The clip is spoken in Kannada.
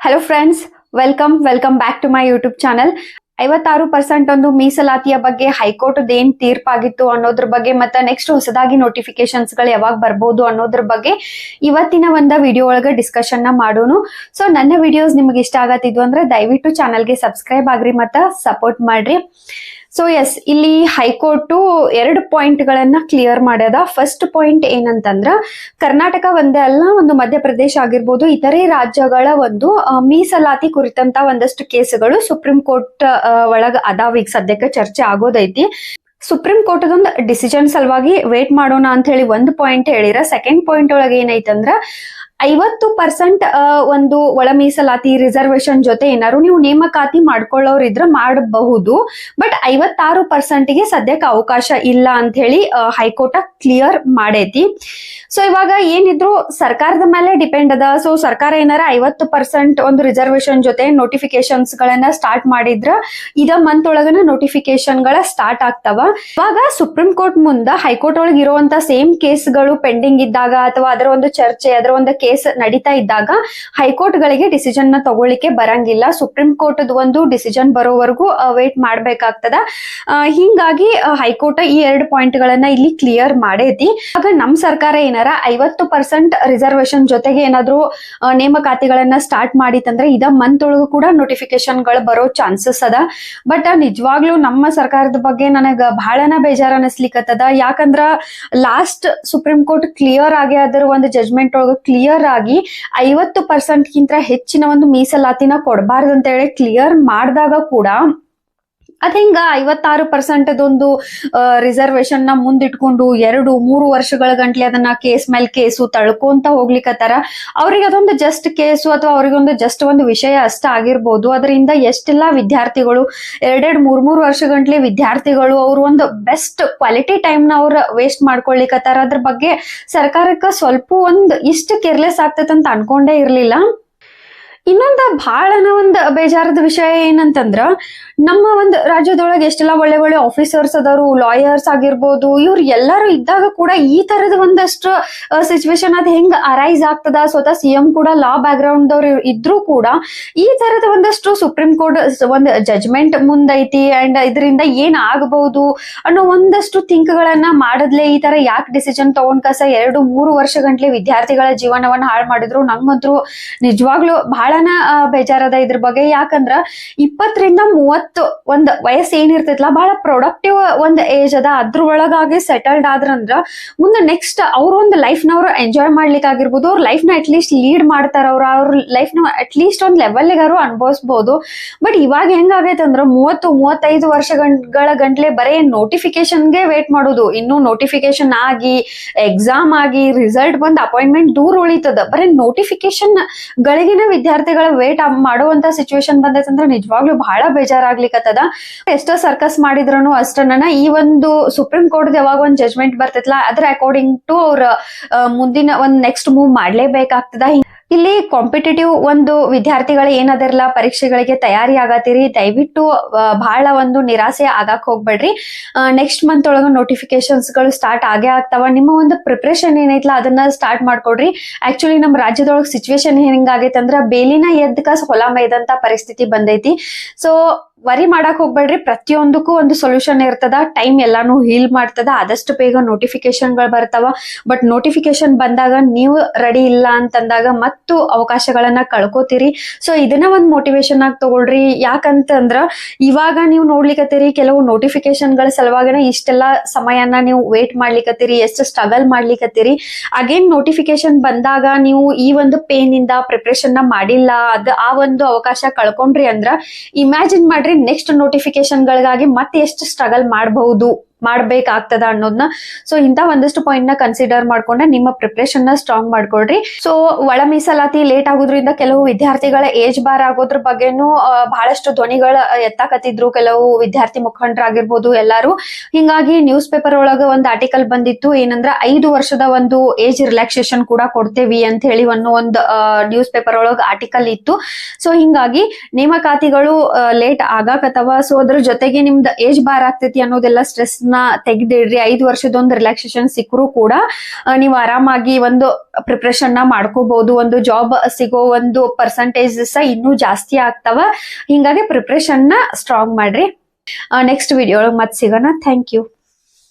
Hello friends welcome welcome back to my YouTube channel ಐವತ್ತಾರು ಪರ್ಸೆಂಟ್ ಒಂದು ಮೀಸಲಾತಿಯ ಬಗ್ಗೆ ಹೈಕೋರ್ಟ್ ಏನ್ ತೀರ್ಪಾಗಿತ್ತು ಅನ್ನೋದ್ರ ಬಗ್ಗೆ ಮತ್ತೆ ನೆಕ್ಸ್ಟ್ ಹೊಸದಾಗಿ ನೋಟಿಫಿಕೇಶನ್ಸ್ಗಳು ಯಾವಾಗ ಬರ್ಬೋದು ಅನ್ನೋದ್ರ ಬಗ್ಗೆ ಇವತ್ತಿನ ಒಂದ ವಿಡಿಯೋ ಒಳಗೆ ಡಿಸ್ಕಷನ್ನ ಮಾಡೋನು. ಸೊ ನನ್ನ ವಿಡಿಯೋಸ್ ನಿಮ್ಗೆ ಇಷ್ಟ ಆಗತ್ತಿದ್ವು ಅಂದ್ರೆ ದಯವಿಟ್ಟು ಚಾನಲ್ಗೆ ಸಬ್ಸ್ಕ್ರೈಬ್ ಆಗ್ರಿ ಮತ್ತೆ ಸಪೋರ್ಟ್ ಮಾಡ್ರಿ. ಸೊ ಎಸ್ ಇಲ್ಲಿ ಹೈಕೋರ್ಟ್ ಎರಡು ಪಾಯಿಂಟ್ ಗಳನ್ನ ಕ್ಲಿಯರ್ ಮಾಡ್ಯದ. ಫಸ್ಟ್ ಪಾಯಿಂಟ್ ಏನಂತಂದ್ರ, ಕರ್ನಾಟಕ ಒಂದೇ ಅಲ್ಲ, ಒಂದು ಮಧ್ಯಪ್ರದೇಶ ಆಗಿರ್ಬೋದು, ಇತರೆ ರಾಜ್ಯಗಳ ಒಂದು ಮೀಸಲಾತಿ ಕುರಿತಂತ ಒಂದಷ್ಟು ಕೇಸುಗಳು ಸುಪ್ರೀಂ ಕೋರ್ಟ್ ಒಳಗ ಅದಾವ. ಈಗ ಸದ್ಯಕ್ಕೆ ಚರ್ಚೆ ಆಗೋದೈತಿ. ಸುಪ್ರೀಂ ಕೋರ್ಟ್ ಒಂದು ಡಿಸಿಷನ್ ಸಲುವಾಗಿ ವೇಟ್ ಮಾಡೋಣ ಅಂತ ಹೇಳಿ ಒಂದು ಪಾಯಿಂಟ್ ಹೇಳಿರ. ಸೆಕೆಂಡ್ ಪಾಯಿಂಟ್ ಒಳಗೆ ಏನೈತಂದ್ರ ಐವತ್ತು ಪರ್ಸೆಂಟ್ ಒಂದು ಒಳ ಮೀಸಲಾತಿ ರಿಸರ್ವೇಶನ್ ಜೊತೆ ಏನಾದ್ರು ನೀವು ನೇಮಕಾತಿ ಮಾಡ್ಕೊಳ್ಳೋರಿದ್ರ ಮಾಡಬಹುದು. ಬಟ್ ಐವತ್ತಾರು ಪರ್ಸೆಂಟ್ಗೆ ಸದ್ಯಕ್ಕೆ ಅವಕಾಶ ಇಲ್ಲ ಅಂತ ಹೇಳಿ ಹೈಕೋರ್ಟ್ ಕ್ಲಿಯರ್ ಮಾಡೈತಿ. ಸೊ, ಇವಾಗ ಏನಿದ್ರು ಸರ್ಕಾರದ ಮೇಲೆ ಡಿಪೆಂಡ್ ಅದ. ಸೊ, ಸರ್ಕಾರ ಏನಾರ ಐವತ್ತು ಪರ್ಸೆಂಟ್ ಒಂದು ರಿಸರ್ವೇಶನ್ ಜೊತೆ ನೋಟಿಫಿಕೇಶನ್ಸ್ ಗಳನ್ನ ಸ್ಟಾರ್ಟ್ ಮಾಡಿದ್ರ ಇದ ಮಂತ್ ಒಳಗನ ನೋಟಿಫಿಕೇಶನ್ಗಳ ಸ್ಟಾರ್ಟ್ ಆಗ್ತಾವ. ಇವಾಗ ಸುಪ್ರೀಂ ಕೋರ್ಟ್ ಮುಂದ ಹೈಕೋರ್ಟ್ ಒಳಗೆ ಇರುವಂತ ಸೇಮ್ ಕೇಸ್ಗಳು ಪೆಂಡಿಂಗ್ ಇದ್ದಾಗ ಅಥವಾ ಅದರ ಒಂದು ಚರ್ಚೆ, ಅದರ ಒಂದು ಕೇಸ್ ನಡೀತಾ ಇದ್ದಾಗ ಹೈಕೋರ್ಟ್ ಗಳಿಗೆ ಡಿಸಿಷನ್ನ ತಗೊಳ್ಳಿಕ್ಕೆ ಬರಂಗಿಲ್ಲ. ಸುಪ್ರೀಂ ಕೋರ್ಟ್ ಒಂದು ಡಿಸಿಷನ್ ಬರೋವರೆಗೂ ವೇಟ್ ಮಾಡ್ಬೇಕಾಗ್ತದ. ಹಿಂಗಾಗಿ ಹೈಕೋರ್ಟ್ ಈ ಎರಡು ಪಾಯಿಂಟ್ ಗಳನ್ನ ಇಲ್ಲಿ ಕ್ಲಿಯರ್ ಮಾಡೈತಿ. ಆಗ ನಮ್ ಸರ್ಕಾರ ಏನಾರ ಐವತ್ತು ಪರ್ಸೆಂಟ್ ರಿಸರ್ವೇಶನ್ ಜೊತೆಗೆ ಏನಾದ್ರು ನೇಮಕಾತಿಗಳನ್ನ ಸ್ಟಾರ್ಟ್ ಮಾಡಿತಂದ್ರೆ ಇದ ಮಂತ್ ಒಳಗೂ ಕೂಡ ನೋಟಿಫಿಕೇಶನ್ಗಳು ಬರೋ ಚಾನ್ಸಸ್ ಅದ. ಬಟ್ ನಿಜವಾಗ್ಲೂ ನಮ್ಮ ಸರ್ಕಾರದ ಬಗ್ಗೆ ನನಗ ಬಹಳನ ಬೇಜಾರ ಅನಿಸ್ಲಿಕ್ಕತ್ತದ ಯಾಕಂದ್ರ ಲಾಸ್ಟ್ ಸುಪ್ರೀಂ ಕೋರ್ಟ್ ಕ್ಲಿಯರ್ ಆಗಿ ಅದರ ಒಂದು ಜಜ್ಮೆಂಟ್ ಒಳಗ ಕ್ಲಿಯರ್ ಆಗಿ ಐವತ್ತು ಪರ್ಸೆಂಟ್ ಗಿಂತ ಹೆಚ್ಚಿನ ಒಂದು ಮೀಸಲಾತಿನ ಕೊಡಬಾರ್ದು ಅಂತ ಹೇಳಿ ಕ್ಲಿಯರ್ ಮಾಡಿದಾಗ ಕೂಡ ಅದ ಹಿಂಗ? ಐವತ್ತಾರು ಪರ್ಸೆಂಟ್ ಅದೊಂದು ರಿಸರ್ವೇಶನ್ನ ಮುಂದಿಟ್ಕೊಂಡು ಎರಡು, ಮೂರು ವರ್ಷಗಳ ಗಂಟ್ಲೆ ಅದನ್ನ ಕೇಸ್ ಮೇಲೆ ಕೇಸು ತಳ್ಕೊಂತ ಹೋಗ್ಲಿಕ್ಕತ್ತಾರ ಅವ್ರಿಗೆ ಅದೊಂದು ಜಸ್ಟ್ ಕೇಸು ಅಥವಾ ಅವ್ರಿಗೊಂದು ಜಸ್ಟ್ ಒಂದು ವಿಷಯ ಅಷ್ಟ ಆಗಿರ್ಬೋದು. ಅದರಿಂದ ಎಷ್ಟೆಲ್ಲ ವಿದ್ಯಾರ್ಥಿಗಳು, ಎರಡೆರಡು, ಮೂರ್ ಮೂರ್ ವರ್ಷ ಗಂಟ್ಲೆ ವಿದ್ಯಾರ್ಥಿಗಳು ಅವ್ರ ಒಂದು ಬೆಸ್ಟ್ ಕ್ವಾಲಿಟಿ ಟೈಮ್ನ ಅವ್ರ ವೇಸ್ಟ್ ಮಾಡ್ಕೊಳ್ಲಿಕ್ಕತ್ತಾರ ಅದ್ರ ಬಗ್ಗೆ ಸರ್ಕಾರಕ್ಕ ಸ್ವಲ್ಪ ಒಂದ್ ಇಷ್ಟ ಕೇರ್ಲೆಸ್ ಆಗ್ತೈತಂತ ಅನ್ಕೊಂಡೇ ಇರ್ಲಿಲ್ಲ. ಇನ್ನೊಂದ ಬಹಳನ ಒಂದ್ ಬೇಜಾರದ ವಿಷಯ ಏನಂತಂದ್ರ, ನಮ್ಮ ಒಂದು ರಾಜ್ಯದೊಳಗೆ ಎಷ್ಟೆಲ್ಲ ಒಳ್ಳೆ ಒಳ್ಳೆ ಆಫೀಸರ್ಸ್ ಅದಾರು ಲಾಯರ್ಸ್ ಆಗಿರ್ಬೋದು, ಇವ್ರು ಎಲ್ಲರೂ ಇದ್ದಾಗ ಕೂಡ ಈ ತರದ ಒಂದಷ್ಟು ಸಿಚುವೇಶನ್ ಅದ್ ಹೆಂಗ್ ಅರೈಸ್ ಆಗ್ತದ, ಸ್ವತಃ ಸಿಎಂ ಕೂಡ ಲಾ ಬ್ಯಾಕ್ ಗ್ರೌಂಡ್ ದವ್ರು ಇದ್ರು ಕೂಡ ಈ ತರದ ಒಂದಷ್ಟು ಸುಪ್ರೀಂ ಕೋರ್ಟ್ ಒಂದು ಜಜ್ಮೆಂಟ್ ಮುಂದೈತಿ ಅಂಡ್ ಇದರಿಂದ ಏನ್ ಆಗಬಹುದು ಅನ್ನೋ ಒಂದಷ್ಟು ಥಿಂಕ್ ಗಳನ್ನ ಮಾಡದ್ಲೆ ಈ ತರ ಯಾಕೆ ಡಿಸಿಷನ್ ತಗೊಂಡ್ ಕಸ ಎರಡು ಮೂರು ವರ್ಷ ಗಂಟ್ಲೆ ವಿದ್ಯಾರ್ಥಿಗಳ ಜೀವನವನ್ನ ಹಾಳು ಮಾಡಿದ್ರು ನಂಗಂತೂ ನಿಜವಾಗ್ಲೂ ಬಹಳನ ಬೇಜಾರದ ಇದ್ರ ಬಗ್ಗೆ. ಯಾಕಂದ್ರ ಇಪ್ಪತ್ತರಿಂದ ಮೂವತ್ತು ಒಂದ್ ವಯಸ್ಸು ಏನಿರ್ತೈತಲ್ಲ ಬಹಳ ಪ್ರೊಡಕ್ಟಿವ್ ಒಂದ್ ಏಜ್ ಅದ. ಅದ್ರ ಒಳಗಾಗಿ ಸೆಟಲ್ಡ್ ಆದ್ರಂದ್ರ ಮುಂದೆ ನೆಕ್ಸ್ಟ್ ಅವ್ರ ಒಂದ್ ಲೈಫ್ನ ಅವ್ರು ಎಂಜಾಯ್ ಮಾಡ್ಲಿಕ್ಕೆ ಆಗಿರ್ಬೋದು ಅವ್ರ ಲೈಫ್ನ ಅಟ್ ಲೀಸ್ಟ್ ಲೀಡ್ ಮಾಡ್ತಾರ ಅವ್ರ. ಅವ್ರ ಲೈಫ್ನ ಅಟ್ ಲೀಸ್ಟ್ ಒಂದ್ ಲೆವೆಲ್ಗಾರು ಅನುಭವಿಸ್ಬೋದು. ಬಟ್ ಇವಾಗ ಹೆಂಗಾಗೈತೆ ಅಂದ್ರ ಮೂವತ್ತು, ಮೂವತ್ತೈದು ವರ್ಷಗಳ ಗಂಟ್ಲೆ ಬರೇ ನೋಟಿಫಿಕೇಶನ್ಗೆ ವೇಟ್ ಮಾಡೋದು. ಇನ್ನು ನೋಟಿಫಿಕೇಶನ್ ಆಗಿ ಎಕ್ಸಾಮ್ ಆಗಿ ರಿಸಲ್ಟ್ ಬಂದ್ ಅಪಾಯಿಂಟ್ಮೆಂಟ್ ದೂರ ಉಳಿತದ. ಬರೀ ನೋಟಿಫಿಕೇಶನ್ ಗಳಿಗಿನ ವಿದ್ಯಾರ್ಥಿಗಳ ವೇಟ್ ಮಾಡುವಂತ ಸಿಚುವೇಶನ್ ಬಂದೈತಂದ್ರ ನಿಜವಾಗ್ಲೂ ಬಹಳ ಬೇಜಾರಾಗ್ಲಿಕ್ಕತ್ತದ ಎಷ್ಟೋ ಸರ್ಕಸ್ ಮಾಡಿದ್ರು ಅಷ್ಟನ್ನ ಈ ಒಂದು ಸುಪ್ರೀಂ ಕೋರ್ಟ್ ಯಾವಾಗ ಒಂದ್ ಜಜ್ಮೆಂಟ್ ಬರ್ತೈತಲ್ಲ ಅದ್ರ ಅಕಾರ್ಡಿಂಗ್ ಟು ಅವ್ರ ಮುಂದಿನ ಒಂದ್ ನೆಕ್ಸ್ಟ್ ಮೂವ್ ಮಾಡ್ಲೇಬೇಕಾಗ್ತದ. ಇಲ್ಲಿ ಕಾಂಪಿಟೇಟಿವ್ ಒಂದು ವಿದ್ಯಾರ್ಥಿಗಳು ಏನದಿರಲ್ಲ, ಪರೀಕ್ಷೆಗಳಿಗೆ ತಯಾರಿ ಆಗತ್ತೀರಿ. ದಯವಿಟ್ಟು ಬಹಳ ಒಂದು ನಿರಾಸೆ ಆಗಕ್ ಹೋಗ್ಬೇಡ್ರಿ. ನೆಕ್ಸ್ಟ್ ಮಂತ್ ಒಳಗ ನೋಟಿಫಿಕೇಶನ್ಸ್ಗಳು ಸ್ಟಾರ್ಟ್ ಆಗೇ ಆಗ್ತಾವ. ನಿಮ್ಮ ಒಂದು ಪ್ರಿಪ್ರೇಷನ್ ಏನೈತಲ್ಲ ಅದನ್ನ ಸ್ಟಾರ್ಟ್ ಮಾಡ್ಕೊಡ್ರಿ. ಆಕ್ಚುಲಿ ನಮ್ಮ ರಾಜ್ಯದೊಳಗೆ ಸಿಚುವೇಶನ್ ಹೆಂಗಾಗೈತೆ ಅಂದ್ರ ಬೇಲಿನ ಎದ್ದ ಕಸ್ ಹೊಲ ಮೈದಂತ ಪರಿಸ್ಥಿತಿ ಬಂದೈತಿ. ಸೊ ವರಿ ಮಾಡಕ್ ಹೋಗ್ಬೇಡ್ರಿ. ಪ್ರತಿಯೊಂದಕ್ಕೂ ಒಂದು ಸೊಲ್ಯೂಷನ್ ಇರ್ತದ. ಟೈಮ್ ಎಲ್ಲಾನು ಹೀಲ್ ಮಾಡ್ತದ. ಆದಷ್ಟು ಬೇಗ ನೋಟಿಫಿಕೇಶನ್ಗಳು ಬರ್ತಾವ. ಬಟ್ ನೋಟಿಫಿಕೇಶನ್ ಬಂದಾಗ ನೀವು ರೆಡಿ ಇಲ್ಲ ಅಂತಂದಾಗ ಮತ್ತು ಅವಕಾಶಗಳನ್ನ ಕಳ್ಕೊತೀರಿ. ಸೊ ಇದನ್ನ ಒಂದ್ ಮೋಟಿವೇಶನ್ ಆಗಿ ತಗೊಳ್ರಿ. ಯಾಕಂತಂದ್ರ ಇವಾಗ ನೀವು ನೋಡ್ಲಿಕ್ಕತ್ತೀರಿ ಕೆಲವು ನೋಟಿಫಿಕೇಶನ್ಗಳ ಸಲುವಾಗಿನ ಇಷ್ಟೆಲ್ಲ ಸಮಯನ ನೀವು ವೇಟ್ ಮಾಡ್ಲಿಕ್ಕತ್ತೀರಿ ಎಷ್ಟು ಸ್ಟ್ರಗಲ್ ಮಾಡ್ಲಿಕ್ಕತ್ತೀರಿ ಅಗೇನ್ ನೋಟಿಫಿಕೇಶನ್ ಬಂದಾಗ ನೀವು ಈ ಒಂದು ಪೇನ್ ಇಂದ ಪ್ರಿಪ್ರೇಷನ್ನ ಮಾಡಿಲ್ಲ. ಅದು ಆ ಒಂದು ಅವಕಾಶ ಕಳ್ಕೊಂಡ್ರಿ ಅಂದ್ರ ಇಮ್ಯಾಜಿನ್ ಮಾಡ್ರಿ ನೆಕ್ಸ್ಟ್ ನೋಟಿಫಿಕೇಶನ್ ಗಳಿಗಾಗಿ ಮತ್ತೆ ಎಷ್ಟು ಸ್ಟ್ರಗಲ್ ಮಾಡಬಹುದು? ಮಾಡ್ಬೇಕಾಗ್ತದ ಅನ್ನೋದನ್ನ ಸೊ ಇಂತ ಒಂದಷ್ಟು ಪಾಯಿಂಟ್ನ ಕನ್ಸಿಡರ್ ಮಾಡ್ಕೊಂಡ್ರೆ ನಿಮ್ಮ ಪ್ರಿಪ್ರೇಷನ್ನ ಸ್ಟ್ರಾಂಗ್ ಮಾಡ್ಕೊಳ್ರಿ ಸೊ ಒಳ ಮೀಸಲಾತಿ ಲೇಟ್ ಆಗೋದ್ರಿಂದ ಕೆಲವು ವಿದ್ಯಾರ್ಥಿಗಳ ಏಜ್ ಬಾರ್ ಆಗೋದ್ರ ಬಗ್ಗೆನೂ ಬಹಳಷ್ಟು ಧ್ವನಿಗಳ ಎತ್ತಾಕತ್ತಿದ್ರು ಕೆಲವು ವಿದ್ಯಾರ್ಥಿ ಮುಖಂಡರಾಗಿರ್ಬೋದು ಎಲ್ಲಾರು. ಹಿಂಗಾಗಿ ನ್ಯೂಸ್ ಪೇಪರ್ ಒಳಗ ಒಂದು ಆರ್ಟಿಕಲ್ ಬಂದಿತ್ತು, ಏನಂದ್ರ ಐದು ವರ್ಷದ ಒಂದು ಏಜ್ ರಿಲ್ಯಾಕ್ಸೇಷನ್ ಕೂಡ ಕೊಡ್ತೇವಿ ಅಂತ ಹೇಳಿ ಅನ್ನೋ ಒಂದು ನ್ಯೂಸ್ ಪೇಪರ್ ಒಳಗ ಆರ್ಟಿಕಲ್ ಇತ್ತು. ಸೊ ಹಿಂಗಾಗಿ ನೇಮಕಾತಿಗಳು ಲೇಟ್ ಆಗಾಕತ್ತವ ಸೊ ಅದ್ರ ಜೊತೆಗೆ ನಿಮ್ದು ಏಜ್ ಬಾರ್ ಆಗ್ತೈತಿ ಅನ್ನೋದೆಲ್ಲ ಸ್ಟ್ರೆಸ್ ನ ತೆಗ್ದಿಡ್ರಿ, ಐದು ವರ್ಷದೊಂದು ರಿಲ್ಯಾಕ್ಸೇಷನ್ ಸಿಕ್ಕರೂ ಕೂಡ ನೀವು ಆರಾಮಾಗಿ ಒಂದು ಪ್ರಿಪ್ರೇಷನ್ನ ಮಾಡ್ಕೋಬಹುದು ಒಂದು ಜಾಬ್ ಸಿಗೋ ಒಂದು ಪರ್ಸೆಂಟೇಜ್ ಸಹ ಇನ್ನೂ ಜಾಸ್ತಿ ಆಗ್ತಾವ. ಹಿಂಗಾಗಿ ಪ್ರಿಪ್ರೇಷನ್ನ ಸ್ಟ್ರಾಂಗ್ ಮಾಡ್ರಿ. ನೆಕ್ಸ್ಟ್ ವಿಡಿಯೋ ಒಳಗೆ ಮತ್ತೆ ಸಿಗೋಣ. Thank you